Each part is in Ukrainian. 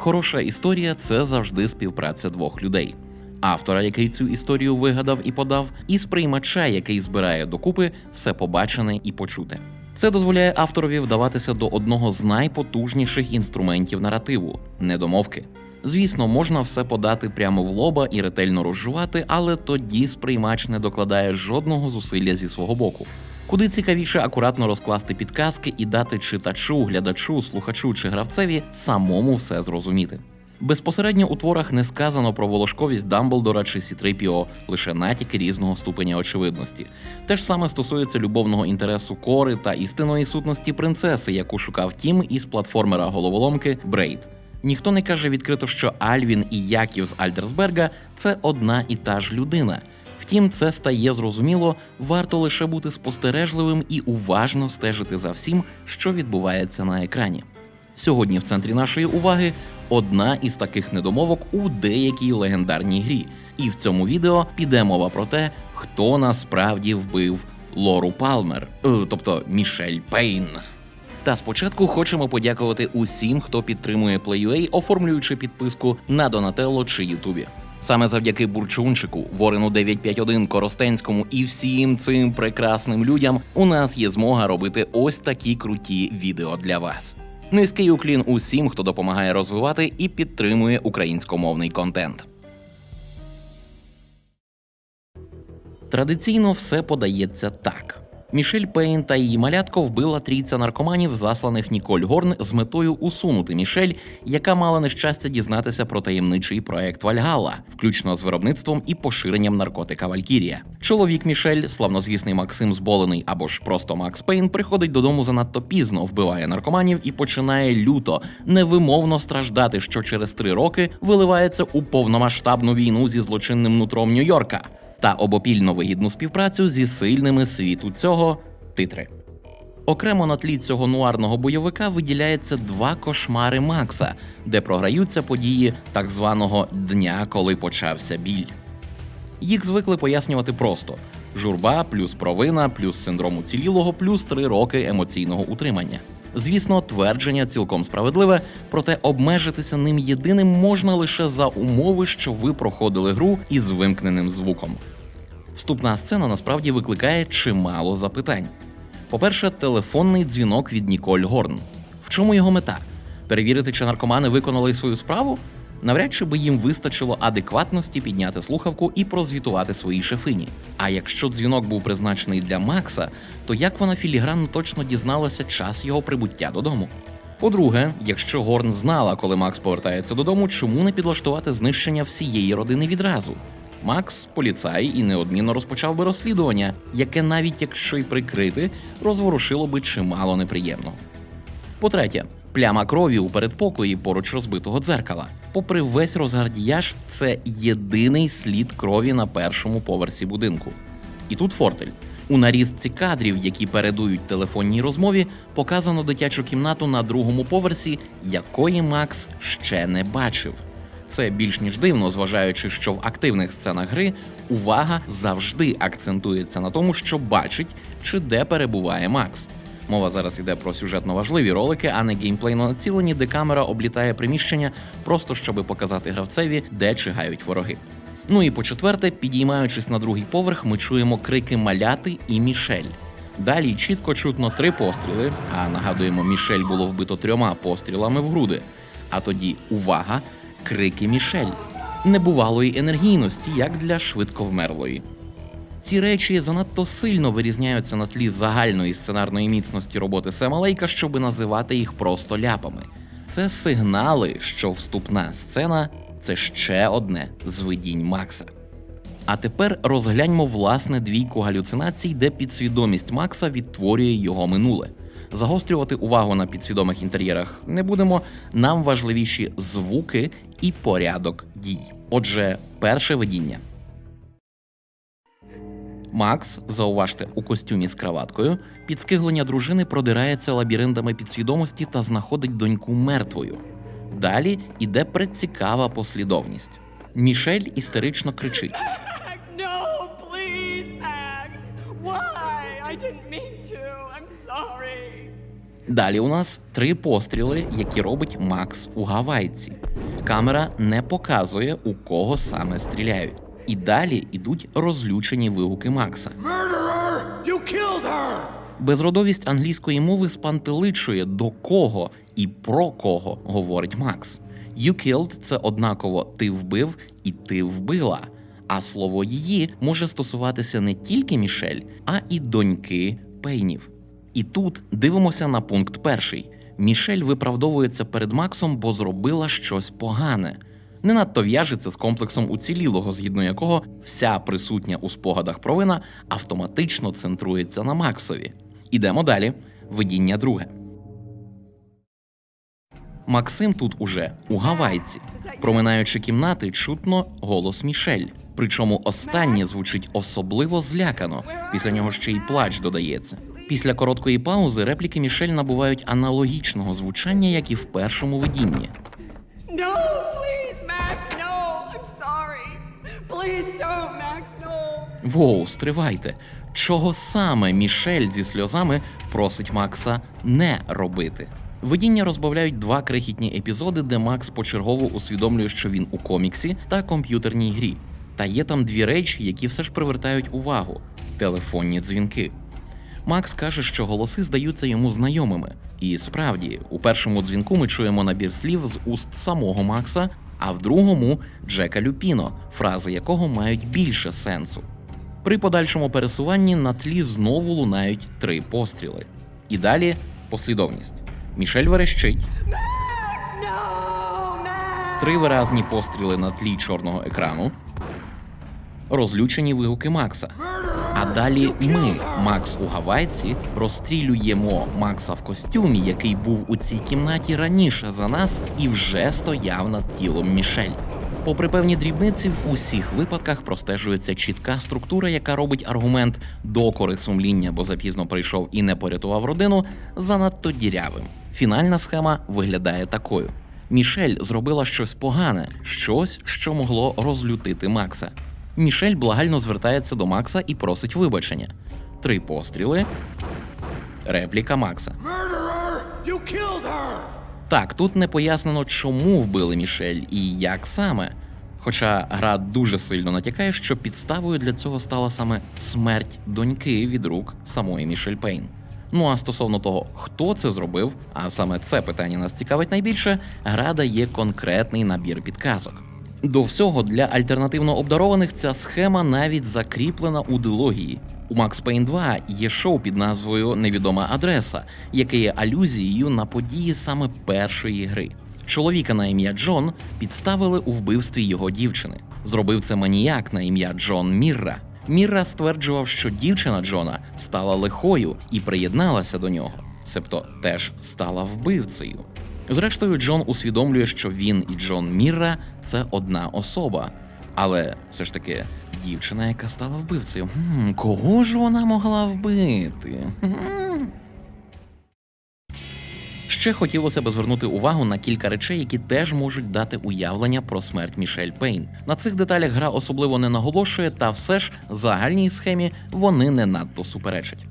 Хороша історія це завжди співпраця двох людей. Автора, який цю історію вигадав і подав, і сприймача, який збирає докупи все побачене і почуте. Це дозволяє авторові вдаватися до одного з найпотужніших інструментів наративу недомовки. Звісно, можна все подати прямо в лоба і ретельно розжувати, але тоді сприймач не докладає жодного зусилля зі свого боку. Куди цікавіше акуратно розкласти підказки і дати читачу, глядачу, слухачу чи гравцеві самому все зрозуміти. Безпосередньо у творах не сказано про волошковість Дамблдора чи Сітрипіо, лише натяки різного ступеня очевидності. Те ж саме стосується любовного інтересу кори та істинної сутності принцеси, яку шукав Тім із платформера головоломки Брейд. Ніхто не каже відкрито, що Альвін і Яків з Альдерсберга це одна і та ж людина. Втім, це стає зрозуміло, варто лише бути спостережливим і уважно стежити за всім, що відбувається на екрані. Сьогодні в центрі нашої уваги одна із таких недомовок у деякій легендарній грі. І в цьому відео піде мова про те, хто насправді вбив Лору Палмер, е, тобто Мішель Пейн. Та спочатку хочемо подякувати усім, хто підтримує Play.ua, оформлюючи підписку на Донателло чи Ютубі. Саме завдяки Бурчунчику, Ворену 951, Коростенському і всім цим прекрасним людям у нас є змога робити ось такі круті відео для вас. Низький уклін усім, хто допомагає розвивати і підтримує українськомовний контент. Традиційно все подається так. Мішель Пейн та її малятко вбила трійця наркоманів, засланих Ніколь Горн з метою усунути Мішель, яка мала нещастя дізнатися про таємничий проект Вальгала, включно з виробництвом і поширенням наркотика Валькірія. Чоловік Мішель, славнозвісний Максим Зболений або ж просто Макс Пейн, приходить додому занадто пізно, вбиває наркоманів і починає люто, невимовно страждати, що через три роки виливається у повномасштабну війну зі злочинним нутром Нью-Йорка та обопільно вигідну співпрацю зі сильними світу цього титри. Окремо на тлі цього нуарного бойовика виділяється два кошмари Макса, де програються події так званого дня, коли почався біль. Їх звикли пояснювати просто: журба, плюс провина, плюс синдром уцілілого, плюс три роки емоційного утримання. Звісно, твердження цілком справедливе, проте обмежитися ним єдиним можна лише за умови, що ви проходили гру із вимкненим звуком. Вступна сцена насправді викликає чимало запитань. По-перше, телефонний дзвінок від Ніколь Горн. В чому його мета? Перевірити, чи наркомани виконали свою справу? Навряд чи би їм вистачило адекватності підняти слухавку і прозвітувати своїй шефині. А якщо дзвінок був призначений для Макса, то як вона філігранно точно дізналася час його прибуття додому? По-друге, якщо Горн знала, коли Макс повертається додому, чому не підлаштувати знищення всієї родини відразу? Макс, поліцай, і неодмінно розпочав би розслідування, яке навіть якщо й прикрити, розворушило би чимало неприємного. По-третє, пляма крові у передпокої поруч розбитого дзеркала. Попри весь розгардіяж, це єдиний слід крові на першому поверсі будинку. І тут фортель. У нарізці кадрів, які передують телефонній розмові, показано дитячу кімнату на другому поверсі, якої Макс ще не бачив. Це більш ніж дивно, зважаючи, що в активних сценах гри увага завжди акцентується на тому, що бачить чи де перебуває Макс. Мова зараз йде про сюжетно важливі ролики, а не геймплейно націлені, де камера облітає приміщення, просто щоби показати гравцеві, де чигають вороги. Ну і по четверте, підіймаючись на другий поверх, ми чуємо крики маляти і Мішель. Далі чітко чутно три постріли. А нагадуємо, Мішель було вбито трьома пострілами в груди. А тоді увага, крики Мішель небувалої енергійності, як для швидко вмерлої. Ці речі занадто сильно вирізняються на тлі загальної сценарної міцності роботи Сема Лейка, щоби називати їх просто ляпами. Це сигнали, що вступна сцена це ще одне з видінь Макса. А тепер розгляньмо власне двійку галюцинацій, де підсвідомість Макса відтворює його минуле. Загострювати увагу на підсвідомих інтер'єрах не будемо. Нам важливіші звуки і порядок дій. Отже, перше видіння. Макс, зауважте, у костюмі з краваткою, під скиглення дружини продирається лабіринтами підсвідомості та знаходить доньку мертвою. Далі іде прецікава послідовність. Мішель істерично кричить: no, please? I didn't mean to. I'm sorry. Далі у нас три постріли, які робить Макс у гавайці. Камера не показує, у кого саме стріляють. І далі ідуть розлючені вигуки Макса. Безродовість англійської мови спантеличує до кого і про кого говорить Макс. You killed – це однаково ти вбив і ти вбила. А слово її може стосуватися не тільки Мішель, а і доньки Пейнів. І тут дивимося на пункт перший. Мішель виправдовується перед Максом, бо зробила щось погане. Не надто в'яжеться з комплексом уцілілого, згідно якого вся присутня у спогадах провина автоматично центрується на Максові. Ідемо далі. Видіння друге. Максим тут уже у гавайці. Проминаючи кімнати, чутно голос Мішель. Причому останнє звучить особливо злякано. Після нього ще й плач додається. Після короткої паузи репліки Мішель набувають аналогічного звучання, як і в першому видінні. Воу, стривайте. Чого саме Мішель зі сльозами просить Макса не робити? Видіння розбавляють два крихітні епізоди, де Макс почергово усвідомлює, що він у коміксі та комп'ютерній грі. Та є там дві речі, які все ж привертають увагу: телефонні дзвінки. Макс каже, що голоси здаються йому знайомими. І справді, у першому дзвінку ми чуємо набір слів з уст самого Макса, а в другому Джека Люпіно, фрази якого мають більше сенсу. При подальшому пересуванні на тлі знову лунають три постріли. І далі послідовність. Мішель верещить, три виразні постріли на тлі чорного екрану, розлючені вигуки Макса. А далі ми, Макс у Гавайці, розстрілюємо Макса в костюмі, який був у цій кімнаті раніше за нас і вже стояв над тілом Мішель. Попри певні дрібниці, в усіх випадках простежується чітка структура, яка робить аргумент докори сумління, бо запізно прийшов і не порятував родину, занадто дірявим. Фінальна схема виглядає такою: Мішель зробила щось погане, щось, що могло розлютити Макса. Мішель благально звертається до Макса і просить вибачення. Три постріли. Репліка Макса. Так, тут не пояснено, чому вбили Мішель і як саме. Хоча гра дуже сильно натякає, що підставою для цього стала саме смерть доньки від рук самої Мішель Пейн. Ну а стосовно того, хто це зробив, а саме це питання нас цікавить найбільше, гра дає конкретний набір підказок. До всього для альтернативно обдарованих ця схема навіть закріплена у дилогії. У Max Payne 2 є шоу під назвою Невідома адреса, яке є алюзією на події саме першої гри. Чоловіка на ім'я Джон підставили у вбивстві його дівчини. Зробив це маніяк на ім'я Джон Мірра. Мірра стверджував, що дівчина Джона стала лихою і приєдналася до нього, себто теж стала вбивцею. Зрештою, Джон усвідомлює, що він і Джон Мірра це одна особа. Але все ж таки, дівчина, яка стала вбивцею. Хм, кого ж вона могла вбити? Ще хотілося б звернути увагу на кілька речей, які теж можуть дати уявлення про смерть Мішель Пейн. На цих деталях гра особливо не наголошує, та все ж загальній схемі вони не надто суперечать.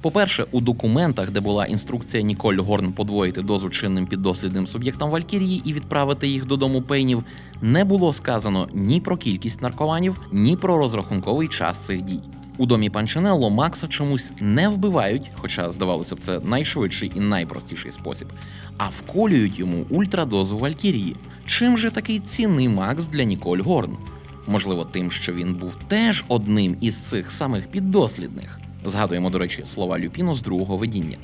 По-перше, у документах, де була інструкція Ніколь Горн подвоїти дозу чинним піддослідним суб'єктам Валькірії і відправити їх додому пейнів, не було сказано ні про кількість наркоманів, ні про розрахунковий час цих дій. У домі Панчинелло Макса чомусь не вбивають, хоча здавалося б, це найшвидший і найпростіший спосіб, а вколюють йому ультрадозу Валькірії. Чим же такий цінний Макс для Ніколь Горн? Можливо, тим, що він був теж одним із цих самих піддослідних. Згадуємо, до речі, слова Люпіно з другого видіння.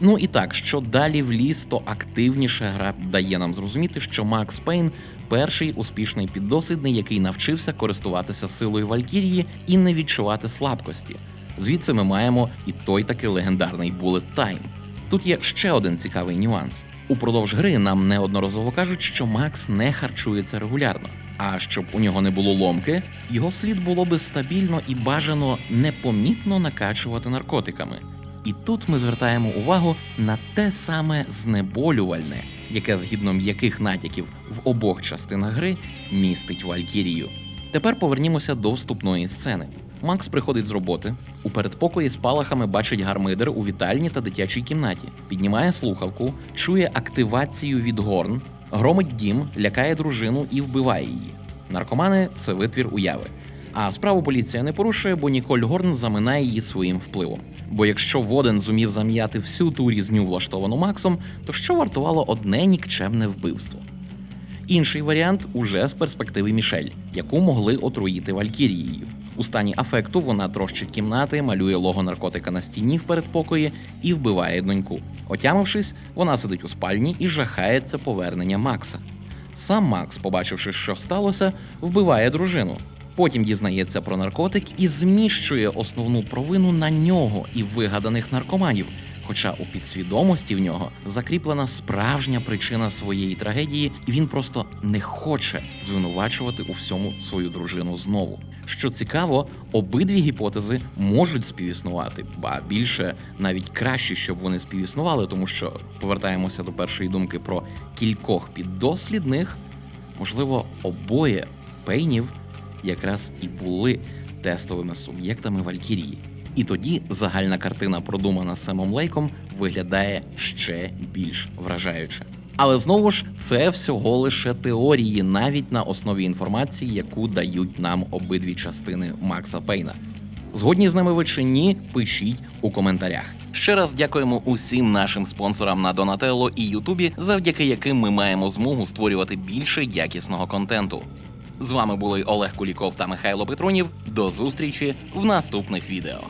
Ну і так, що далі в ліс, то активніше гра дає нам зрозуміти, що Макс Пейн перший успішний піддослідний, який навчився користуватися силою Валькірії і не відчувати слабкості. Звідси ми маємо і той таки легендарний Bullet Time. Тут є ще один цікавий нюанс. Упродовж гри нам неодноразово кажуть, що Макс не харчується регулярно. А щоб у нього не було ломки, його слід було би стабільно і бажано непомітно накачувати наркотиками. І тут ми звертаємо увагу на те саме знеболювальне, яке згідно м'яких натяків в обох частинах гри містить Валькірію. Тепер повернімося до вступної сцени. Макс приходить з роботи. У передпокої з палахами бачить гармидер у вітальні та дитячій кімнаті, піднімає слухавку, чує активацію від горн, Громить дім, лякає дружину і вбиває її. Наркомани це витвір уяви. А справу поліція не порушує, бо Ніколь Горн заминає її своїм впливом. Бо якщо Воден зумів зам'яти всю ту різню влаштовану Максом, то що вартувало одне нікчемне вбивство? Інший варіант уже з перспективи Мішель, яку могли отруїти Валькірією. У стані афекту вона трощить кімнати, малює лого наркотика на стіні в передпокої і вбиває доньку. Отямившись, вона сидить у спальні і жахається повернення Макса. Сам Макс, побачивши, що сталося, вбиває дружину. Потім дізнається про наркотик і зміщує основну провину на нього і вигаданих наркоманів. Хоча у підсвідомості в нього закріплена справжня причина своєї трагедії, і він просто не хоче звинувачувати у всьому свою дружину знову. Що цікаво, обидві гіпотези можуть співіснувати, ба більше навіть краще, щоб вони співіснували, тому що повертаємося до першої думки про кількох піддослідних. Можливо, обоє пейнів якраз і були тестовими суб'єктами Валькірії. І тоді загальна картина, продумана Семом Лейком, виглядає ще більш вражаюче. Але знову ж це всього лише теорії, навіть на основі інформації, яку дають нам обидві частини Макса Пейна. Згодні з нами ви чи ні, пишіть у коментарях. Ще раз дякуємо усім нашим спонсорам на Донателло і Ютубі, завдяки яким ми маємо змогу створювати більше якісного контенту. З вами були Олег Куліков та Михайло Петрунів. До зустрічі в наступних відео.